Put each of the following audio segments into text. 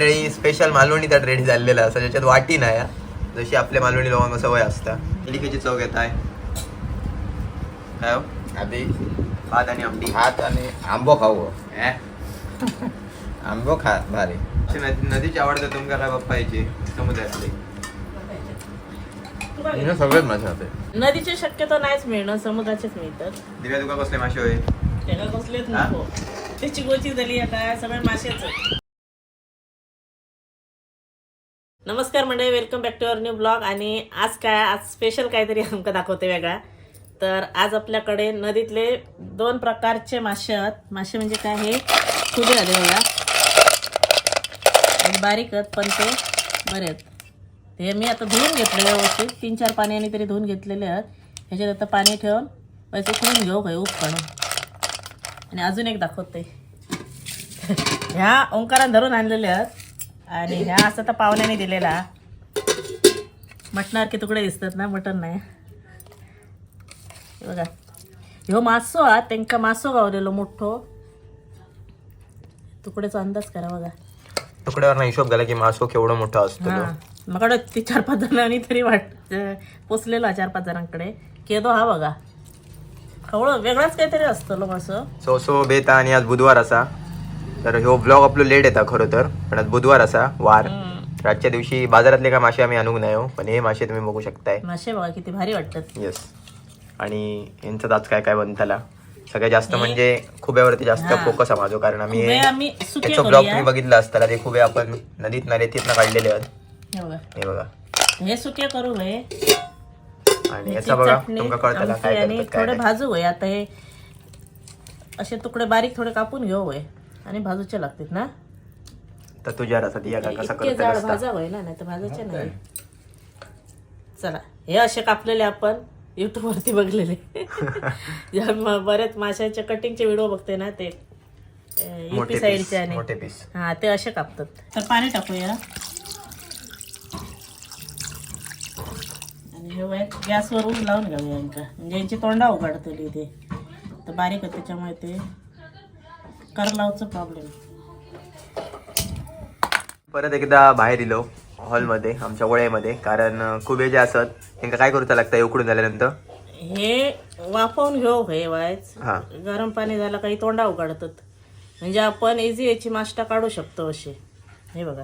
मंडळी स्पेशल मालवणी त्यात रेडी झालेला असा ज्याच्यात वाटी नाही हा. जशी आपल्या मालवणी लोकांना सवय असता. इडलीची चव घेत आहे. काय हो? आधी भात आणि आमटी भात आणि आंबो खाऊ eh? आंबो खा भारी. अशी नदी- नदीची आवडतं तुमका काय बाप्पायची समुद्रातली. हिनं सगळेच मजा होते. नदीची शक्यतो नाहीच मिळणं समुद्राचेच मिळतात. दिव्या तुका कसले मासे होय? त्याला कसलेच हा? नको. त्याची गोची झाली आता सगळे मासेच नमस्कार मंडळी welcome back to our new blog आणि आज काय आज स्पेशल काहीतरी आमका दाखवते वेगळा. तर आज आपल्याकडे नदीतले दोन प्रकारचे मासे आहेत. मासे म्हणजे काय हे? खुले आले बघा. आणि बारीक आहेत पण ते बरे आहेत. ते मी आता धुवून घेतले व्यवस्थित. तीन चार पाण्याने तरी धुवून घेतलेले आहेत. ह्याच्यात आता पाणी ठेवून पैसे उकळून घेऊ काय? उपकणं आणि अजून एक दाखवते. ह्या ओंकारान धरून आणलेले आहेत. आणि ह्या असं तर पाहुण्याने दिलेला. मटणासारखे तुकडे दिसतात ना मटण नाही. हे बघा. ह्यो मासो हा त्यांका मासो गावलेलो मोठो. तुकडेचा अंदाज करा बघा. तुकड्यावर हिशोब झाला की मासो केवढा मोठा असतो. हा मग ती चार पाच जणांनी तरी वाट पोचलेला चार पाच जणांकडे. केदो हा बघा. खवळ वेगळाच काहीतरी असतो लो मासं सो सो बेता आणि आज बुधवार असा. तर ह्यो ब्लॉग आपलो लेट येता खरं तर. पण आज बुधवार असा वार. रातच्या दिवशी बाजारातले काय मासे आम्ही आणूक नाही हो पण हे मासे तुम्ही बघू शकताय. मासे बघा किती भारी वाटतात. येस आणि यांचं आज काय काय बनताला सगळ्यात जास्त म्हणजे खुब्यावरती जास्त फोकस आहे माझं कारण आम्ही खुबे आम्ही सुके त्याचं ब्लॉग करूया तुम्ही बघितला असताना ते खुबे आपण नदीत ना रेतीतनं काढलेले आहेत. हे बघा. हे बघा. हे सुके करू हे. आणि याचा बघा तुमका कळताला काय आणि करतात काय थोडे नाही. भाजू होय आता हे असे तुकडे बारीक थोडे कापून घेऊ होय आणि भाजूचे लागतात ना? तर तुझ्या रसात या का कसं इतके जाड असता. भाजा होय ना नाही तर भाजायचे नाही. चला हे असे कापलेले आपण युट्यूब वरती बघलेले. ज्या म- बरेच माशाचे कटिंगचे व्हिडिओ बघते ना ते. मोठे युपी पीस साईडचे आणि मोठे पीस हा ते असे कापतात. तर पाणी टाकूया आणि हे वय गॅसवर ऊन लावून घेऊया यांका. म्हणजे यांची तोंडा उघडतली ते. तर बारीक आहे त्याच्यामुळे ते करलावचं प्रॉब्लेम परत एकदा बाहेर इलो हॉलमध्ये आमच्या वळ्यामध्ये कारण खुबे जे असत त्यांना काय करूचा लागतं उकडून झाल्यानंतर? हे वाफवून घेऊ हे वायच हा. गरम पाणी झालं काही तोंडा उघडतात. म्हणजे आपण इझी याची माष्टा काढू शकतो असे. हे बघा.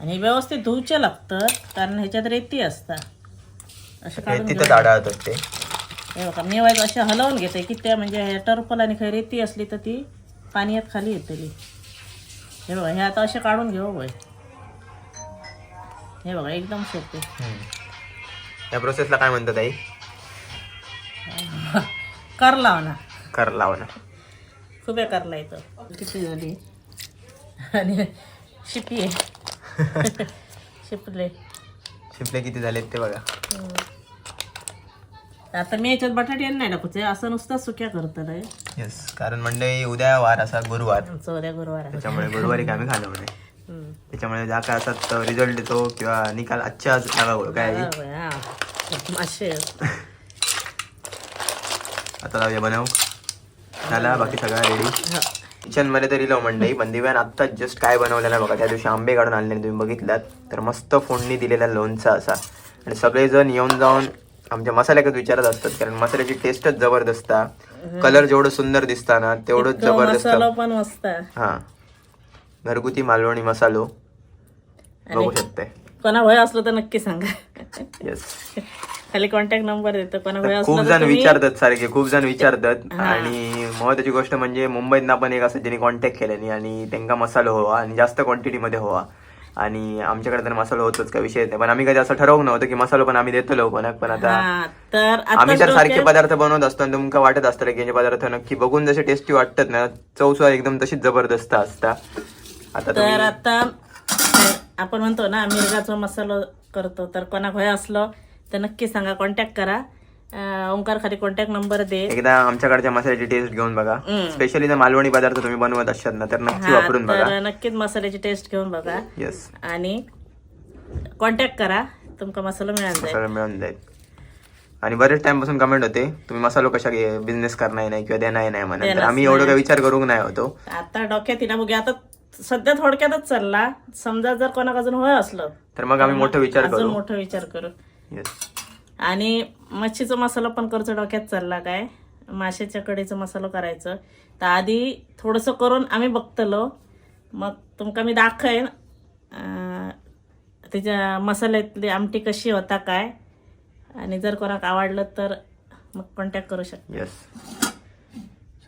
आणि हे व्यवस्थित धुवचे लागतं कारण ह्याच्यात रेती असतात. असं काढून तिथं. झाडा होतात ते. हे बघा मी वाईज असे हलवून घेते की त्या म्हणजे हे टर्पल आणि काही रेती असली तर ती पाण्यात खाली येतली हे बघा हे आता असे काढून घेऊ होय. हे बघा एकदम सोपे. या प्रोसेसला काय म्हणतात आई? कर लाव ना कर लावणं. खूप करला इथं. किती झाली? आणि शिपी आहे. शिपले. शिपले किती झालेत ते बघा. आता मी याच्यात बटाटे नाही टाकूचे असं नुसतं सुक्या करतात येस कारण मंडळी उद्या वार असा गुरुवार. चौद्या गुरुवार त्याच्यामुळे गुरुवारी काय आम्ही खाणं म्हणे त्याच्यामुळे ज्या काय असतात रिझल्ट येतो किंवा निकाल आजच्या आज काय? आहे. मासे आता लावूया बनव. झाला बाकी सगळं रेडी किचनमध्ये तरी लाव मंडई. पण दिव्यान आत्ता जस्ट काय बनवलेलं आहे बघा. त्या दिवशी आंबे काढून आणले तुम्ही बघितलात. तर मस्त फोडणी दिलेला लोणचा असा. आणि सगळेजण येऊन जाऊन आमच्या मसाल्याकडे विचारत असतात कारण मसाल्याची टेस्टच जबरदस्त कलर जेवढं सुंदर दिसता ना तेवढंच जबरदस्त. मसाला पण मस्त हा. घरगुती मालवणी मसालो. बघू शकते. कोणा भय असलं तर नक्की सांगा. येस खाली कॉन्टॅक्ट नंबर देतो कोणा भय खूप जण विचारतात सारखे खूप जण विचारतात. आणि महत्वाची गोष्ट म्हणजे मुंबईत पण एक असं ज्यांनी कॉन्टॅक्ट केल्यानी आणि त्यांना मसाला हवा आणि जास्त क्वांटिटी मध्ये हवा. आणि आमच्याकडे तर मसाला होतोच का विषय नाही. पण आम्ही कधी असं ठरवलं नव्हतं की मसाला पण आम्ही देतो कोणाक पण आता तर आम्ही तर सारखे पदार्थ बनवत असतो आणि तुमका वाटत असतं की हे पदार्थ नक्की बघून जसे टेस्टी वाटतात ना चव सुद्धा एकदम तशीच जबरदस्त असता. आता तर आता आपण म्हणतो ना मिरगाचा मसाला करतो तर कोणा भय असलं तर नक्की सांगा कॉन्टॅक्ट करा. ओंकार खाली कॉन्टॅक्ट नंबर दे. एकदा आमच्याकडच्या मसाल्याची टेस्ट घेऊन बघा. स्पेशली जर मालवणी पदार्थ तुम्ही बनवत असाल ना तर नक्की वापरून बघा. नक्कीच मसाल्याची टेस्ट घेऊन बघा. येस आणि कॉन्टॅक्ट करा तुमका मसाला मिळाला जाईल. मसाला मिळून जाईल. आणि बरेच टाइमपासून कमेंट होते तुम्ही मसालो कशा बिझनेस करणार नाही किंवा देणार नाही म्हणा. तर आम्ही एवढं काही विचार करू नाही होतो. आता डोक्यात ना बघूया. आता सध्या थोडक्यातच चालला. समजा जर कोणाक अजून होय असलं तर मग आम्ही मोठा विचार करू. मोठा विचार करू. येस आणि मच्छीचा मसाला पण करचं डोक्यात चालला काय? माशाच्या कडेचं मसाला करायचं. तर आधी थोडंसं करून आम्ही बघतलो. मग तुमका मी दाखवेन त्याच्या मसाल्यातली आमटी कशी होता काय. आणि जर कोणाक आवडलं तर मग कॉन्टॅक्ट करू शकतो. येस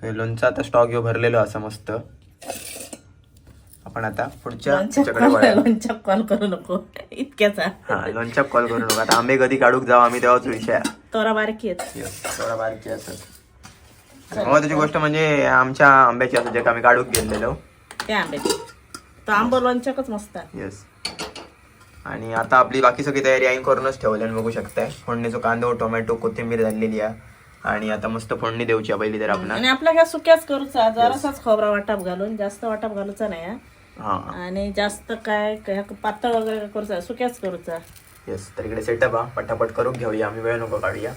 लोणचं आता स्टॉक घेऊ भरलेलो असा मस्त. आपण आता पुढच्या. लोणच्या कॉल करू नको. इतक्याचा हा लोणच्या कॉल करू नका. आता आंबे कधी काढूक जाऊ? आम्ही तेव्हाच विषय. तोरा बारकी थोडा बारकी असत महत्वाची गोष्ट म्हणजे आमच्या आंब्याची असं जे आम्ही काढूक गेलेलो. त्या आंब्याची तो आंबा लोणच्याकच मस्त. येस. आणि आता आपली बाकी सगळी तयारी आई करूनच ठेवली आणि बघू शकताय. फोडणीचो कांदो टोमॅटो कोथिंबीर झालेली आहे. आणि आता मस्त फोडणी देऊची पहिली तर आपण आणि आपल्या ह्या सुक्याच करूचा जरासाच खोबरा वाटाप घालून जास्त वाटाप घालूचा नाही आणि जास्त काय पातळ वगैरे करूचा सुक्याच करूचा. येस तर इकडे सेटअप हा. पटापट करून घेऊया. आम्ही वेळ नको काढूया.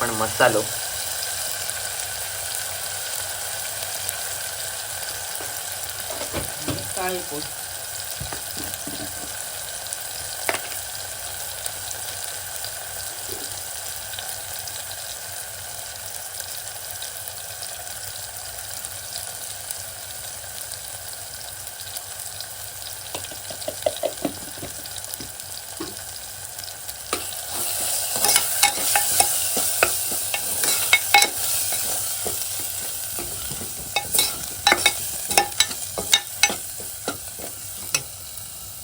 टाकूया आपण मसालो काळी पोट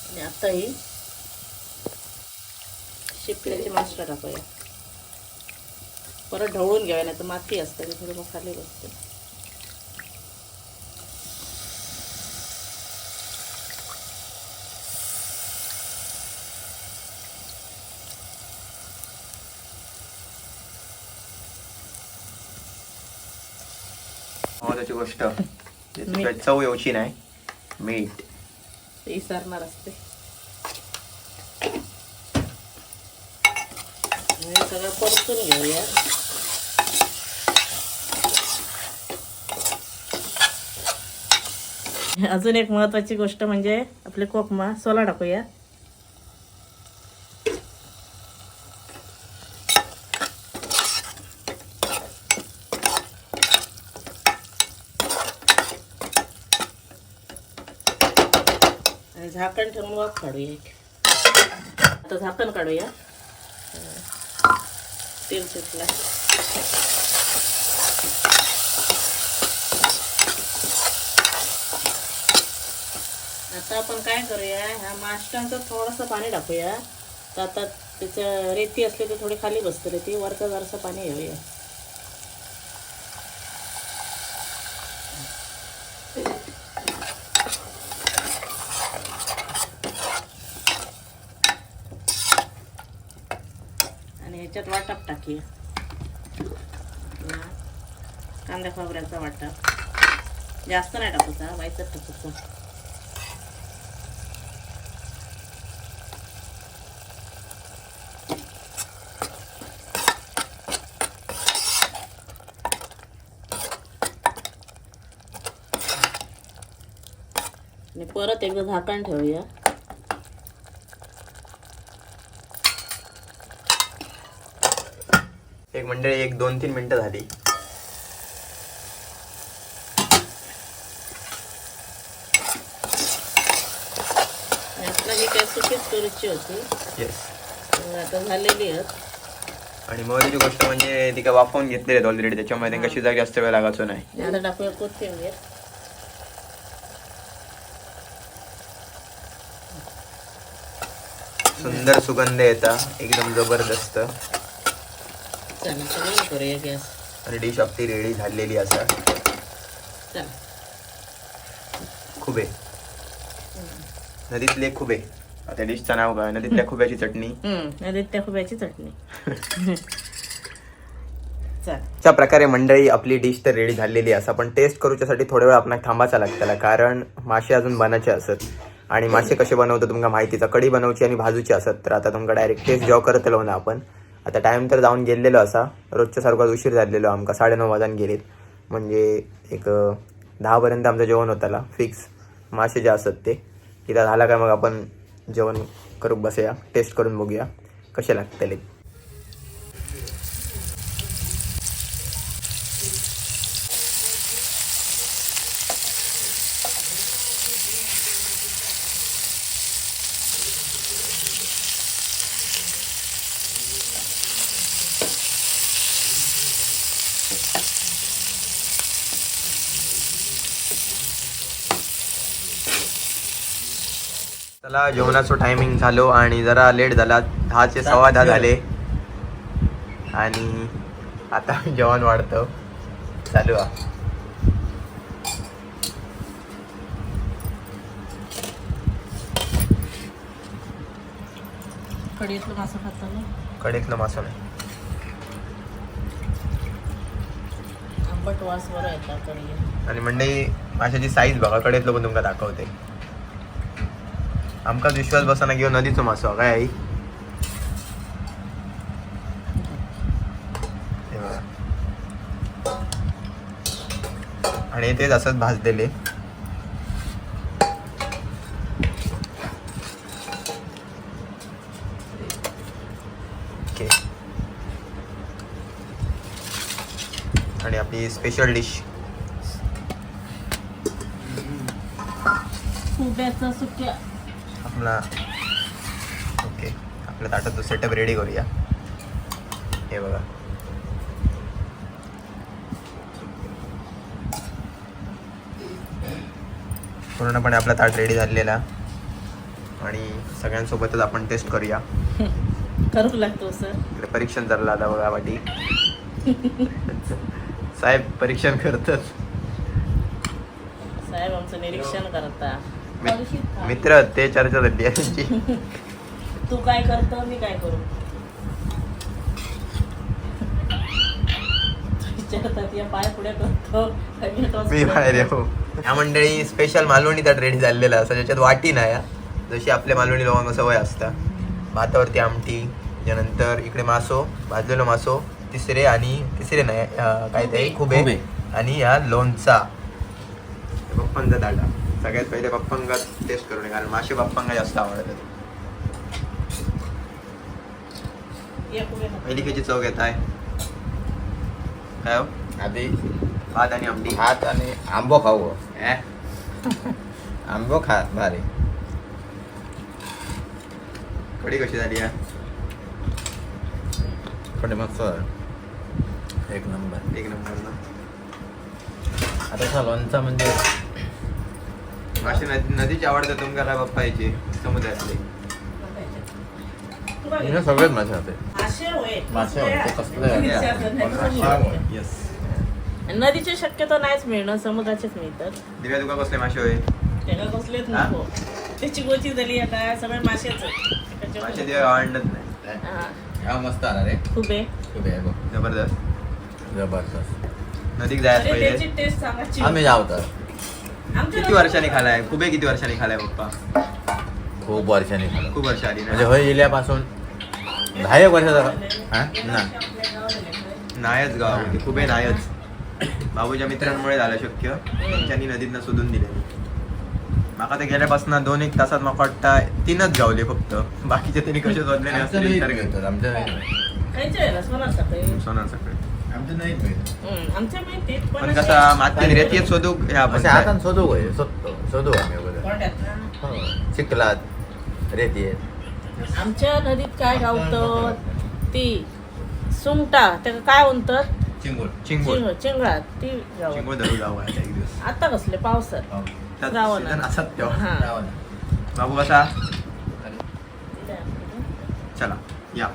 आणि आता ही शिपल्याची मास्टर टाकूया परत ढवळून घ्यावे नाही तर माती असते ती थोडी मग खाली बसते. महत्वाची गोष्ट. काय चव येऊची नाही. मीठ. ते इसरणार असते. हे सगळं परतून घेऊया. अजून एक महत्वाची गोष्ट म्हणजे आपले कोकमा सोला टाकूया. झाकण ठेवून वाफ काढूया एक. आता झाकण काढूया. तेल सुटला. आता आपण काय करूया ह्या माशांचं थोडंसं पाणी टाकूया. तर आता त्याचं रेती असली तर थोडी खाली बसते रेती वरचं जरासं पाणी घेऊया. आणि ह्याच्यात वाटप टाकूया. कांदा खोबऱ्याचा वाटप. जास्त नाही टाकूचा व्हायचं टाकूचा आणि परत एकदा झाकण ठेवूया. एक मंडळी एक दोन तीन मिनिटं झाली. ही सुकीच करूची होती. येस तर आता झालेली आहेत. आणि महत्वाची गोष्ट म्हणजे ती काय वाफवून घेतलेली आहेत ऑलरेडी त्याच्यामुळे त्यांना शिजायला जास्त वेळ लागायचो नाही. आता टाकूया कोथिंबीर. सुंदर सुगंध येता एकदम जबरदस्त. करूया गॅस. आणि डिश आपली रेडी झालेली असा. खुबे नदीतले खुबे त्या डिशचं नाव काय नदीतल्या खुब्याची चटणी. आदित्य खुब्याची चटणी. अशा प्रकारे मंडळी आपली डिश तर रेडी झालेली असा पण टेस्ट करूच्यासाठी थोडा वेळ आपणाक थांबायचा लागतला कारण मासे अजून बनायचे असत. आणि मासे कसे बनवतो तुमका माहितीचा कढी बनवची आणि भाजूची असत. तर आता तुमका डायरेक्ट टेस्ट जॉ करतलो ना आपण. आता टाइम तर जाऊन गेलेलो असा. रोजच्या सारखाच उशीर झालेलो. आमका साडेनऊ वाजान गेलेत. म्हणजे एक दहापर्यंत आमचं जेवण होताला फिक्स मासे जे असत ते. इथं झाला काय मग आपण जेवण करूक बसूया. टेस्ट करून बघूया. कसे लागतले? चला जेवणाचं टायमिंग झालो आणि जरा लेट झाला दहाचे सव्वा दहा झाले. आणि आता जेवण वाढतं. चालू आहे कढईतलं मासं कडेतलं मासं नाही. आंबट वास बरं येतात कढई आणि म्हणजे माशाची साईज बघा कडेतलं पण तुमका दाखवते. आमकाच विश्वास बसना घेऊन नदीचो मासो काय आई? आणि तेच असंच भाजलेले. ओके. आणि आपली स्पेशल डिश सुक्या आपला ओके आपल्या ताटात सेटअप रेडी करूया. हे बघा. पूर्णपणे आपला ताट रेडी झालेला. आणि सगळ्यांसोबतच आपण टेस्ट करूया. करूक लागतो सर इकडे परीक्षण चाललं आता बघा वाटी. साहेब परीक्षण करतात. साहेब आमचं निरीक्षण करता. मित्र ते चर्चा झाली तू काय करतो मी काय करू? या या मी बाहेर. येऊ. या मंडळी स्पेशल मालवणी ताट रेडी झालेला असं ज्याच्यात वाटी नाही हा. जशी आपल्या मालवणी लोकांना सवय असता. भातावरती आमटी त्यानंतर इकडे मासो भाजलेलो मासो तिसरे आणि तिसरे नाही काय ते खुबे. आणि या लोणचा. पप्पांचा ताटा सगळ्यात पहिले पप्पांगा टेस्ट करून कारण मासे पप्पांगा जास्त आवडतात. या. पहिली कशी चव घेत आहे काय हो? आधी भात आणि आमटी. भात आणि आंबो खाऊ हो. आंबो खा भारी. कढी कशी झाली आहे पण मस्त एक नंबर. एक नंबर ना. आता लोणचा म्हणजे मासे नदी नदीची आवडतात तुमका काय बाप्पा याची समुद्रातले तू सगळेच मजा होते मासे मासे ते कसले? नदीचे. येस शक्यतो नाहीच मिळणं समुद्राचेच मिळतात. दिव्या तुका कसले मासे होय? त्याला कसलेच हा? नको. त्याची गोची झाली आता सगळे मासेच मासे दिव्या आवडत नाही. हा. मस्त आला रे. खूप आहे खूप आहे जबरदस्त. जबरदस्त. नदीक जायच पहिले. आम्ही जाऊ तर. आमच्या किती वर्षांनी खालाय? खुबे किती वर्षांनी खालाय पप्पा? खूप वर्षांनी खाल्लं खूप वर्ष आली म्हणजे ना होय जिल्ह्यापासून दहा एक वर्षाचा हा? ना. नायच गाव. म्हणजे खुबे नायच. बाबूच्या मित्रांमुळे झालं शक्य. त्यांच्यानी नदीतनं शोधून दिले. माका ते गेल्यापासून दोन एक तासात मला वाटतं तीनच गावले फक्त. बाकीचे त्यांनी कसे शोधले नाही आमचं असते नाही सोनार सकाळी सोनार सगळे आमचं नाही भेटत. हम्म, आमच्या माहितीत पण असे- कसा माती रेतीत शोधू ह्या आपण असे हातान शोधू होय शोधतो शोधू आम्ही ना. हो. चिखलात रेती आमच्या नदीत काय गावतं? ती सुंगटा त्याला काय म्हणतात? चिंगूळ. चिंगोळ चिंग- चिंगळा ती गाव. चिंगोळ धरू जाऊ आता एक दिवस. आता कसले पावसात. त्यात श्रावणात. season असाच तेव्हा. हा. बाबू कसा? चला या.